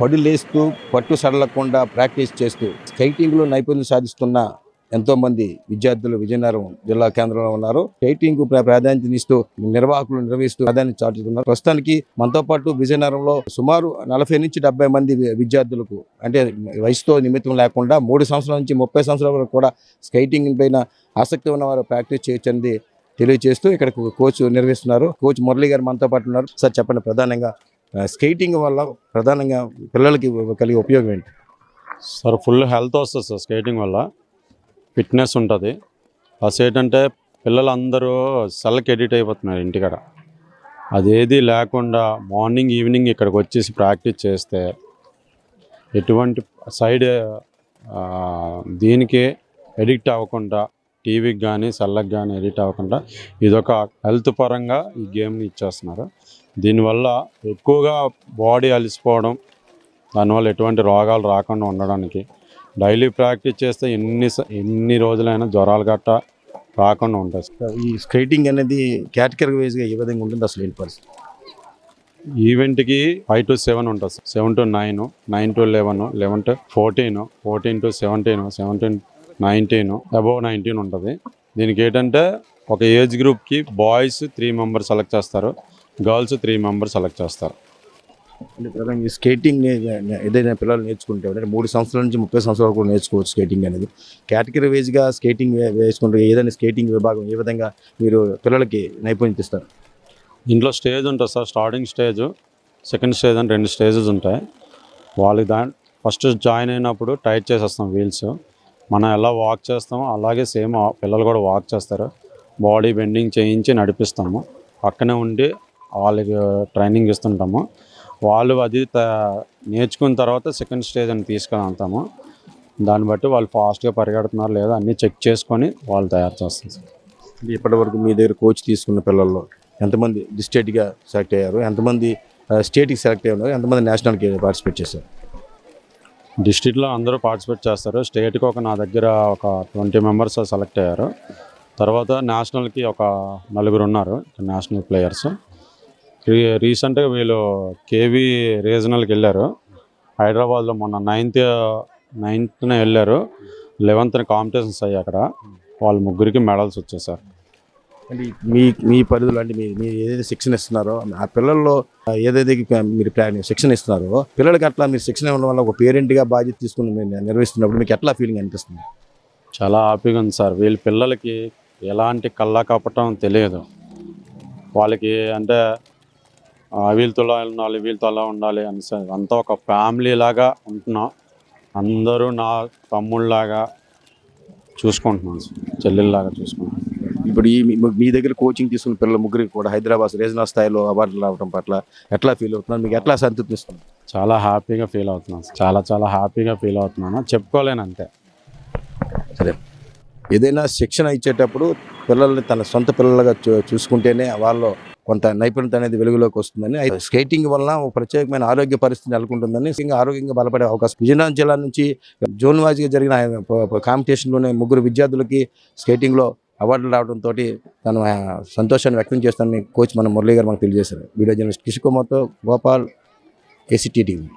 పడులేస్తూ పట్టు సడలకుండా ప్రాక్టీస్ చేస్తూ స్కైటింగ్లో నైపుణ్యం సాధిస్తున్న ఎంతోమంది విద్యార్థులు విజయనగరం జిల్లా కేంద్రంలో ఉన్నారు. స్కైటింగ్ ప్రాధాన్యతనిస్తూ నిర్వాహకులు నిర్వహిస్తూ ప్రాధాన్యత చాటుతున్నారు. ప్రస్తుతానికి మనతో పాటు విజయనగరంలో సుమారు నలభై నుంచి డెబ్బై మంది విద్యార్థులకు అంటే వయసుతో నిమిత్తం లేకుండా మూడు సంవత్సరాల నుంచి ముప్పై సంవత్సరాల వరకు కూడా స్కైటింగ్ పైన ఆసక్తి ఉన్నవారు ప్రాక్టీస్ చేయొచ్చని తెలియజేస్తూ ఇక్కడ కోచ్ నిర్వహిస్తున్నారు. కోచ్ మురళి గారు మనతో పాటు ఉన్నారు. సార్ చెప్పండి ప్రధానంగా. స్కేటింగ్ వల్ల ప్రధానంగా పిల్లలకి కలిగే ఉపయోగం ఏంటి? సార్ ఫుల్ హెల్త్ వస్తుంది సార్ స్కేటింగ్ వల్ల. ఫిట్నెస్ ఉంటుంది. ప్లస్ ఏంటంటే పిల్లలందరూ సెల్కి ఎడిట్ అయిపోతున్నారు ఇంటికాడ. అదేది లేకుండా మార్నింగ్ ఈవినింగ్ ఇక్కడికి వచ్చేసి ప్రాక్టీస్ చేస్తే ఎటువంటి సైడ్ దీనికి ఎడిక్ట్ అవ్వకుండా టీవీకి కానీ సెల్లకు కానీ ఎడిక్ట్ అవ్వకుండా ఇదొక హెల్త్ పరంగా ఈ గేమ్ని ఇచ్చేస్తున్నారు. దీనివల్ల ఎక్కువగా బాడీ అలసిపోవడం దానివల్ల ఎటువంటి రోగాలు రాకుండా ఉండడానికి డైలీ ప్రాక్టీస్ చేస్తే ఎన్ని ఎన్ని రోజులైనా జ్వరాలు గట్ట రాకుండా ఉంటాయి. సార్. ఈ స్కేటింగ్ అనేది కేటగిరీ వైజ్గా ఏ విధంగా ఉంటుంది? అసలు ఏంటి పరిస్థితి? ఈవెంట్కి ఫైవ్ టు సెవెన్ ఉంటుంది. Seven to nine nine to eleven eleven to fourteen fourteen to seventeen seventeen nineteen above nineteen ఉంటుంది. దీనికి ఏంటంటే ఒక ఏజ్ గ్రూప్కి బాయ్స్ త్రీ మెంబర్స్ సెలెక్ట్ చేస్తారు గర్ల్స్ త్రీ మెంబర్స్ సెలెక్ట్ చేస్తారు. అంటే ప్రధానంగా ఈ స్కేటింగ్ ఏదైనా పిల్లలు నేర్చుకుంటే అంటే మూడు సంవత్సరాల నుంచి ముప్పై సంవత్సరాల వరకు కూడా నేర్చుకోవచ్చు స్కేటింగ్ అనేది. కేటగిరీ వైజ్గా స్కేటింగ్ వేసుకుంటే ఏదైనా స్కేటింగ్ విభాగం ఏ విధంగా మీరు పిల్లలకి నైపుణ్యత ఇస్తారు ఇంట్లో స్టేజ్ ఉంటుంది sir starting stage second stage అని రెండు స్టేజెస్ ఉంటాయి. వాళ్ళకి దా ఫస్ట్ జాయిన్ అయినప్పుడు టైట్ చేసేస్తాం వీల్స్. మనం ఎలా వాక్ చేస్తామో అలాగే సేమ్ పిల్లలు కూడా వాక్ చేస్తారు. బాడీ బెండింగ్ చేయించి నడిపిస్తాము. పక్కనే ఉండి వాళ్ళకి ట్రైనింగ్ ఇస్తుంటాము. వాళ్ళు అది త- నేర్చుకున్న తర్వాత సెకండ్ స్టేజ్ అని తీసుకొని వెళ్తాము. దాన్ని బట్టి వాళ్ళు ఫాస్ట్గా పరిగెడుతున్నారు లేదా అన్నీ చెక్ చేసుకొని వాళ్ళు తయారు చేస్తారు సార్. అంటే ఇప్పటివరకు మీ దగ్గర కోచ్ తీసుకున్న పిల్లల్లో ఎంతమంది డిస్టేట్గా సెలెక్ట్ అయ్యారు? ఎంతమంది స్టేట్కి సెలెక్ట్ అయ్యారు? ఎంతమంది నేషనల్కి పార్టిసిపేట్ చేశారు? డిస్ట్రిక్ట్లో అందరూ పార్టిసిపేట్ చేస్తారు. స్టేట్కి ఒక నా దగ్గర ఒక ట్వంటీ మెంబర్స్ సెలెక్ట్ అయ్యారు. తర్వాత నేషనల్కి ఒక నలుగురు ఉన్నారు నేషనల్ ప్లేయర్స్. రీ రీసెంట్గా వీళ్ళు కేవీ రీజనల్కి వెళ్ళారు. హైదరాబాద్లో మొన్న నైన్త్ నైన్త్న వెళ్ళారు. లెవెన్త్న కాంపిటీషన్స్ అయ్యాయి అక్కడ. వాళ్ళ ముగ్గురికి మెడల్స్ వచ్చాయి సార్ అంటే మీ మీ పరిధిలో అంటే మీ మీరు ఏదైతే శిక్షణ ఇస్తున్నారో ఆ పిల్లల్లో ఏదైతే మీరు శిక్షణ ఇస్తున్నారో పిల్లలకి అట్లా మీరు శిక్షణ ఇవ్వడం వల్ల ఒక పేరెంట్గా బాధ్యత తీసుకుని మీరు నిర్వహిస్తున్నప్పుడు మీకు ఎట్లా ఫీలింగ్ అనిపిస్తుంది? చాలా హ్యాపీగా ఉంది సార్. వీళ్ళ పిల్లలకి ఎలాంటి కళ్ళ కపటం తెలియదు. వాళ్ళకి అంటే వీళ్ళతో ఇలా ఉండాలి వీళ్ళతో అలా ఉండాలి అని సార్ అంతా ఒక ఫ్యామిలీ లాగా ఉంటున్నాం. అందరూ నా తమ్ముళ్ళలాగా చూసుకుంటున్నాను సార్. చెల్లెల్లాగా చూసుకుంటున్నాను ఇప్పుడు ఈ మీ- దగ్గర కోచింగ్ తీసుకున్న పిల్లల ముగ్గురికి కూడా హైదరాబాద్ రీజనల్ స్థాయిలో అవార్డులు రావడం పట్ల ఎట్లా ఫీల్ అవుతున్నారు? మీకు ఎట్లా సంతృప్తి ఇస్తుంది చాలా హ్యాపీగా ఫీల్ అవుతున్నాను. చాలా చాలా హ్యాపీగా ఫీల్ అవుతున్నాను. చెప్పుకోలేను అంతే. సరే. ఏదైనా శిక్షణ ఇచ్చేటప్పుడు పిల్లల్ని తన సొంత పిల్లలుగా చూసుకుంటేనే వాళ్ళు కొంత నైపుణ్యత అనేది వెలుగులోకి వస్తుందని. స్కేటింగ్ వలన ఒక ప్రత్యేకమైన ఆరోగ్య పరిస్థితి నెలకొంటుందని ఇంకా ఆరోగ్యంగా బలపడే అవకాశం. విజయనగరం జిల్లా నుంచి జోన్ వాజ్గా జరిగిన కాంపిటీషన్లోనే ముగ్గురు విద్యార్థులకి స్కేటింగ్లో అవార్డులు రావడంతో తను సంతోషాన్ని వ్యక్తం చేస్తానని కోచ్ మన మురళీ గారు మనకు తెలియజేశారు. వీడియో జర్నలిస్ట్ కిష్ కుమార్తో గోపాల్ ఏసీటీ టీవీ.